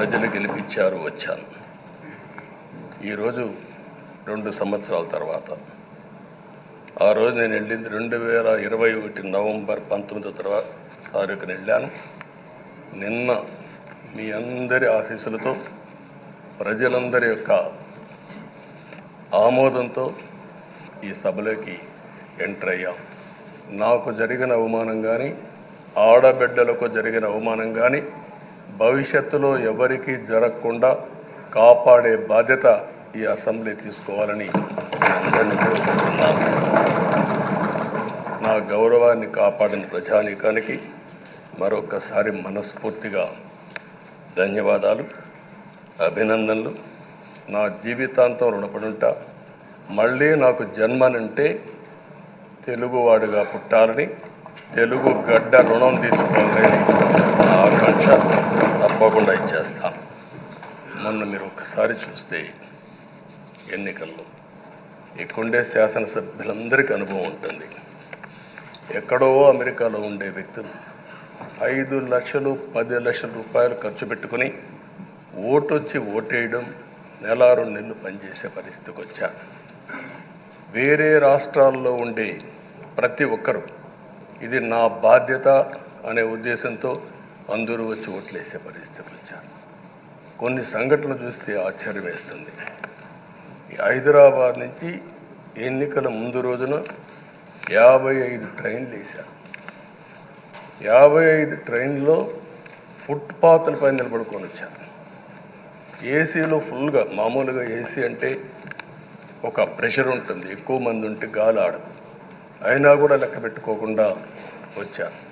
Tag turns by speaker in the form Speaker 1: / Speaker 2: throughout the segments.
Speaker 1: ప్రజలు గెలిపించారు వచ్చాను ఈరోజు రెండు సంవత్సరాల తర్వాత. ఆ రోజు నేను వెళ్ళింది రెండు వేల ఇరవై ఒకటి నవంబర్ పంతొమ్మిదో తర్వాత తారీఖున వెళ్ళాను. నిన్న మీ అందరి ఆఫీసులతో ప్రజలందరి యొక్క ఆమోదంతో ఈ సభలోకి ఎంటర్ అయ్యాం. నాకు జరిగిన అవమానం కానీ ఆడబిడ్డలకు జరిగిన అవమానం కానీ భవిష్యత్తులో ఎవరికీ జరగకుండా కాపాడే బాధ్యత ఈ అసెంబ్లీ తీసుకోవాలని అందరినీ కోరుకుంటున్నాను. నా గౌరవాన్ని కాపాడిన ప్రజానీకానికి మరొకసారి మనస్ఫూర్తిగా ధన్యవాదాలు అభినందనలు. నా జీవితాంతం రుణపడుంటా. మళ్ళీ నాకు జన్మనంటే తెలుగువాడుగా పుట్టాలని తెలుగు గడ్డ రుణం తీసుకోవాలని నా ఆకాంక్ష. తప్పకుండా ఇచ్చేస్తాను. మొన్న మీరు ఒక్కసారి చూస్తే ఎన్నికల్లో ఇక్కడుండే శాసనసభ్యులందరికీ అనుభవం ఉంటుంది. ఎక్కడో అమెరికాలో ఉండే వ్యక్తులు ఐదు లక్షలు పది లక్షల రూపాయలు ఖర్చు పెట్టుకుని ఓటు వచ్చి ఓటేయడం నెల రెండు నెలలు పనిచేసే పరిస్థితికి వచ్చారు. వేరే రాష్ట్రాల్లో ఉండే ప్రతి ఒక్కరూ ఇది నా బాధ్యత అనే ఉద్దేశంతో అందరూ వచ్చి ఓట్లేసే పరిస్థితులు వచ్చారు. కొన్ని సంఘటనలు చూస్తే ఆశ్చర్యం వేస్తుంది. హైదరాబాద్ నుంచి ఎన్నికల ముందు రోజున యాభై ఐదు ట్రైన్లు వేశారు. యాభై ఐదు ట్రైన్లో ఫుట్పాత్లపై నిలబడుకొని వచ్చారు. ఏసీలో ఫుల్గా మామూలుగా ఏసీ అంటే ఒక ప్రెషర్ ఉంటుంది. ఎక్కువ మంది ఉంటే గాలి ఆడదు. అయినా కూడా లెక్క పెట్టుకోకుండా వచ్చారు.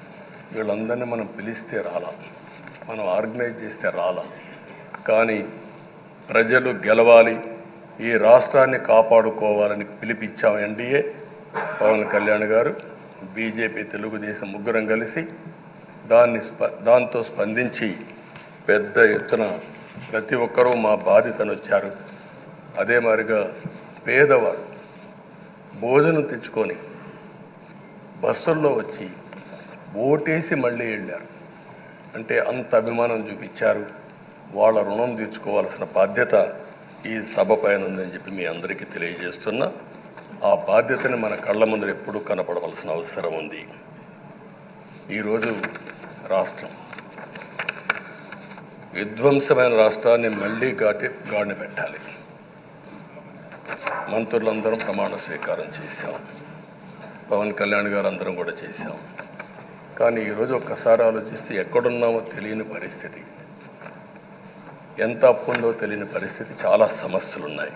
Speaker 1: వీళ్ళందరినీ మనం పిలిస్తే రాలా. మనం ఆర్గనైజ్ చేస్తే రాలా. కానీ ప్రజలు గెలవాలి ఈ రాష్ట్రాన్ని కాపాడుకోవాలని పిలిపించాం ఎన్డీఏ పవన్ కళ్యాణ్ గారు బీజేపీ తెలుగుదేశం ముగ్గురం కలిసి దాన్ని స్ప దాంతో స్పందించి పెద్ద ఎత్తున ప్రతి ఒక్కరూ మా బాధితను వచ్చారు. అదే మాదిరిగా పేదవాడు భోజనం తెచ్చుకొని బస్సుల్లో వచ్చి ఓటేసి మళ్ళీ వెళ్ళారు. అంటే అంత అభిమానం చూపించారు. వాళ్ళ రుణం తీర్చుకోవాల్సిన బాధ్యత ఈ సభ పైన ఉందని చెప్పి మీ అందరికీ తెలియజేస్తున్నా. ఆ బాధ్యతని మన కళ్ళ ముందర ఎప్పుడూ కనపడవలసిన అవసరం ఉంది. ఈరోజు రాష్ట్రం. విధ్వంసమైన రాష్ట్రాన్ని మళ్ళీ గాటి గాడిన పెట్టాలి. మంత్రులందరం ప్రమాణ స్వీకారం చేశాం. పవన్ కళ్యాణ్ గారు అందరం కూడా చేశాం. కానీ ఈరోజు ఒక్కసారి ఆలోచిస్తే ఎక్కడున్నామో తెలియని పరిస్థితి. ఎంత అప్పు ఉందో తెలియని పరిస్థితి. చాలా సమస్యలు ఉన్నాయి